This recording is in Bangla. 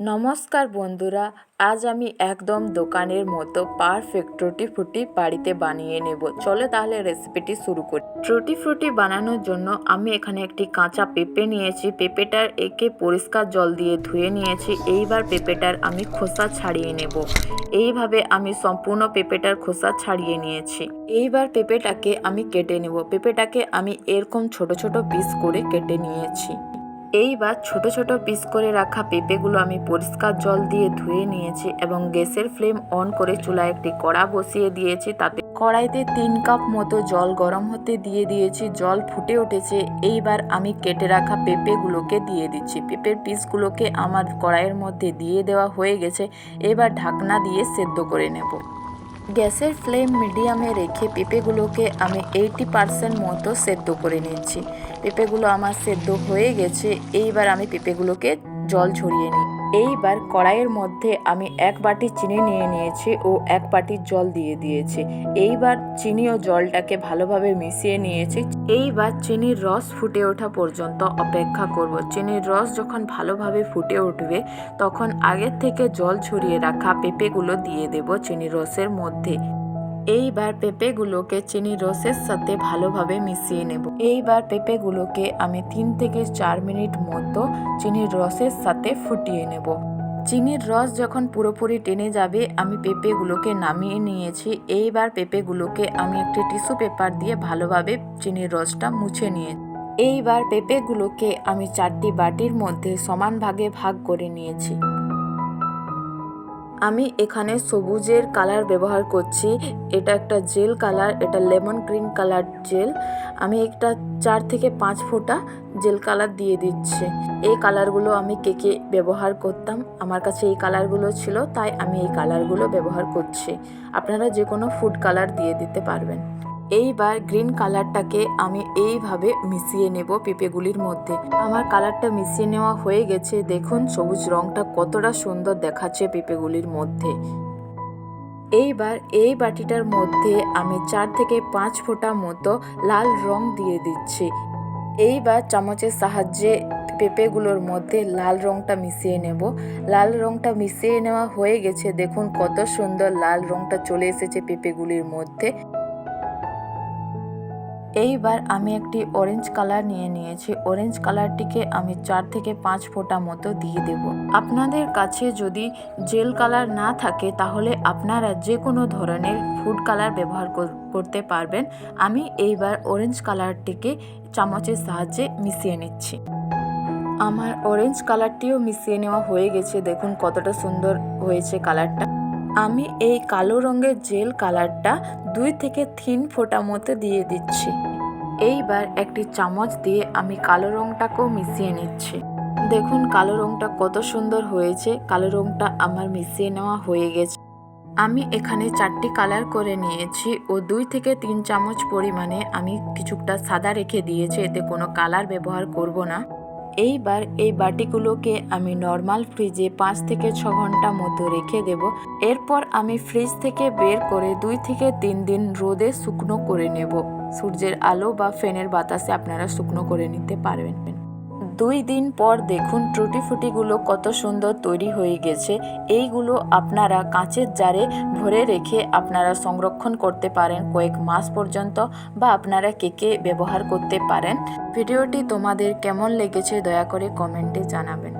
নমস্কার বন্ধুরা, আজ আমি একদম দোকানের মতো পারফেক্ট টুটি ফ্রুটি বাড়িতে বানিয়ে নেব। চলো তাহলে রেসিপিটি শুরু করি। টুটি ফ্রুটি বানানোর জন্য আমি এখানে একটি কাঁচা পেঁপে নিয়েছি। পেঁপেটার একে পরিষ্কার জল দিয়ে ধুয়ে নিয়েছি। এইবার পেঁপেটার আমি খোসা ছাড়িয়ে নেব। এইভাবে আমি সম্পূর্ণ পেঁপেটার খোসা ছাড়িয়ে নিয়েছি। এইবার পেঁপেটাকে আমি কেটে নেব। পেঁপেটাকে আমি এরকম ছোট ছোট পিস করে কেটে নিয়েছি। এইবার ছোট ছোট পিস করে রাখা পেঁপেগুলো আমি পরিষ্কার জল দিয়ে ধুয়ে নিয়েছি এবং গ্যাসের ফ্লেম অন করে চুলায় একটি কড়া বসিয়ে দিয়েছি তাতে কড়াইতে তিন কাপ মতো জল গরম হতে দিয়ে দিয়েছি, জল ফুটে উঠেছে। এইবার আমি কেটে রাখা পেঁপেগুলোকে দিয়ে দিচ্ছি। পেঁপের পিসগুলোকে আমার কড়াইয়ের মধ্যে দিয়ে দেওয়া হয়ে গেছে। এবার ঢাকনা দিয়ে সেদ্ধ করে নেব। গ্যাসের ফ্লেম মিডিয়ামে রেখে পেঁপেগুলোকে আমি এইটি পারসেন্ট মতো সেদ্ধ করে নিচ্ছি। পেঁপেগুলো আমার সেদ্ধ হয়ে গেছে, এইবার আমি পেঁপেগুলোকে জল ঝরিয়ে নিই এইবার কড়াইয়ের মধ্যে আমি এক বাটি চিনি নিয়ে নিয়েছি ও এক বাটি জল দিয়ে দিয়েছি। এইবার চিনি ও জলটাকে ভালোভাবে মিশিয়ে নিয়েছি। এইবার চিনির রস ফুটে ওঠা পর্যন্ত অপেক্ষা করব। চিনির রস যখন ভালোভাবে ফুটে উঠবে, তখন আগের থেকে জল ছড়িয়ে রাখা পেঁপেগুলো দিয়ে দেব চিনির রসের মধ্যে। এইবার পেঁপেগুলোকে চিনি রসের সাথে ভালোভাবে মিশিয়ে নেব। এইবার পেঁপেগুলোকে আমি তিন থেকে চার মিনিট মতো চিনির রসের সাথে ফুটিয়ে নেব। চিনির রস যখন পুরোপুরি টেনে যাবে, আমি পেঁপেগুলোকে নামিয়ে নিয়েছি। এইবার পেঁপেগুলোকে আমি একটি টিস্যু পেপার দিয়ে ভালোভাবে চিনির রসটা মুছে নিয়ে এইবার পেঁপেগুলোকে আমি চারটি বাটির মধ্যে সমান ভাগে ভাগ করে নিয়েছি। আমি এখানে সবুজের কালার ব্যবহার করছি। এটা একটা জেল কালার, এটা লেমন গ্রিন কালার জেল। আমি একটা চার থেকে পাঁচ ফোঁটা জেল কালার দিয়ে দিচ্ছি। এই কালারগুলো আমি কেকে ব্যবহার করতাম, আমার কাছে এই কালারগুলো ছিল, তাই আমি এই কালারগুলো ব্যবহার করছি। আপনারা যে কোনো ফুড কালার দিয়ে দিতে পারবেন। এইবার গ্রিন কালারটাকে আমি এইভাবে মিশিয়ে নেব পেঁপেগুলির মধ্যে। আমার কালারটা মিশিয়ে নেওয়া হয়ে গেছে। দেখুন, সবুজ রংটা কতটা সুন্দর দেখাচ্ছে পেঁপেগুলির মধ্যে। এইবার এই বাটিটার মধ্যে আমি চার থেকে পাঁচ ফোঁটা মতো লাল রং দিয়ে দিচ্ছি। এইবার চামচের সাহায্যে পেঁপেগুলোর মধ্যে লাল রংটা মিশিয়ে নেব। লাল রংটা মিশিয়ে নেওয়া হয়ে গেছে। দেখুন, কত সুন্দর লাল রংটা চলে এসেছে পেঁপেগুলির মধ্যে। এইবার আমি একটি অরেঞ্জ কালার নিয়ে নিয়েছি। অরেঞ্জ কালারটিকে আমি চার থেকে পাঁচ ফোঁটা মতো দিয়ে দেব। আপনাদের কাছে যদি জেল কালার না থাকে, তাহলে আপনারা যে কোনো ধরনের ফুড কালার ব্যবহার করতে পারবেন। আমি এইবার অরেঞ্জ কালারটিকে চামচের সাহায্যে মিশিয়ে নিচ্ছি। আমার অরেঞ্জ কালারটিও মিশিয়ে নেওয়া হয়ে গেছে। দেখুন কতটা সুন্দর হয়েছে কালারটা আমি এই কালো রঙের জেল কালারটা দুই থেকে তিন ফোঁটা মতো দিয়ে দিচ্ছি। এইবার একটি চামচ দিয়ে আমি কালো রঙটাকেও মিশিয়ে নিচ্ছি। দেখুন কালো রঙটা কত সুন্দর হয়েছে, কালো রঙটা আমার মিশিয়ে নেওয়া হয়ে গেছে। আমি এখানে চারটি কালার করে নিয়েছি ও দুই থেকে তিন চামচ পরিমাণে আমি কিছুটা সাদা রেখে দিয়েছি, এতে কোনো কালার ব্যবহার করব না। এইবার এই বাটিগুলোকে আমি নর্মাল ফ্রিজে পাঁচ থেকে ছ ঘণ্টা মতো রেখে দেব। এরপর আমি ফ্রিজ থেকে বের করে দুই থেকে তিন দিন রোদে শুকনো করে নেব। সূর্যের আলো বা ফ্যানের বাতাসে আপনারা শুকনো করে নিতে পারবেন। দুই দিন পর দেখুন ট্রুটি ফুটিগুলো কত সুন্দর তৈরি হয়ে গেছে। এইগুলো আপনারা কাঁচের জারে ভরে রেখে আপনারা সংরক্ষণ করতে পারেন কয়েক মাস পর্যন্ত বা আপনারা কেকে ব্যবহার করতে পারেন। ভিডিওটি তোমাদের কেমন লেগেছে দয়া করে কমেন্টে জানাবেন।